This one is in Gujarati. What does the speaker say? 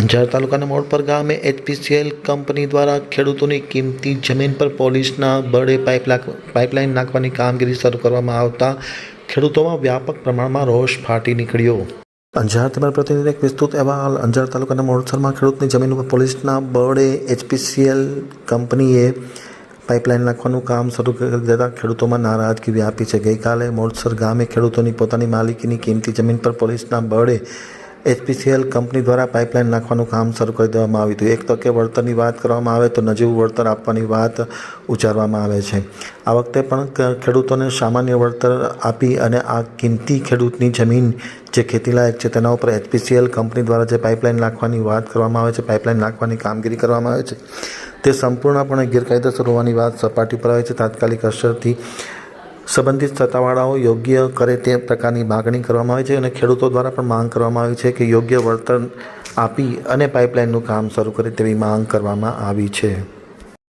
અંજાર તાલુકાના મોડપર ગામે એચપીસીએલ કંપની દ્વારા ખેડૂતોની કિંમતી જમીન પર પોલીસના બળે પાઇપલા પાઇપલાઇન નાખવાની કામગીરી શરૂ કરવામાં આવતા ખેડૂતોમાં વ્યાપક પ્રમાણમાં રોષ ફાટી નીકળ્યો. અંજાર તમારા પ્રતિનિધિ એક વિસ્તૃત અહેવાલ. અંજાર તાલુકાના મોડસરમાં ખેડૂતની જમીન ઉપર પોલીસના બળે એચપીસીએલ કંપનીએ પાઇપલાઇન નાખવાનું કામ શરૂ કરી દેતા ખેડૂતોમાં નારાજગી વ્યાપી છે. ગઈકાલે મોડસર ગામે ખેડૂતોની પોતાની માલિકીની કિંમતી જમીન પર પોલીસના બળે એચપીસીએલ કંપની દ્વારા પાઇપલાઇન નાખવાનું કામ શરૂ કરી દેવામાં આવ્યું હતું. એક તકે વળતરની વાત કરવામાં આવે તો નજીવું વળતર આપવાની વાત ઉચ્ચારવામાં આવે છે. આ વખતે પણ ખેડૂતોને સામાન્ય વળતર આપી અને આ કિંમતી ખેડૂતની જમીન જે ખેતીલાયક છે તેના ઉપર એચપીસીએલ કંપની દ્વારા જે પાઇપલાઇન નાખવાની વાત કરવામાં આવે છે, પાઇપલાઇન નાખવાની કામગીરી કરવામાં આવે છે, તે સંપૂર્ણપણે ગેરકાયદેસર હોવાની વાત સપાટી પર આવે છે. તાત્કાલિક અસરથી સંબંધિત સત્તાવાળાઓ યોગ્ય કરે તે પ્રકારની માગણી કરવામાં આવે છે અને ખેડૂતો દ્વારા પણ માંગ કરવામાં આવી છે કે યોગ્ય વળતર આપી અને પાઇપલાઇનનું કામ શરૂ કરે તેવી માંગ કરવામાં આવી છે.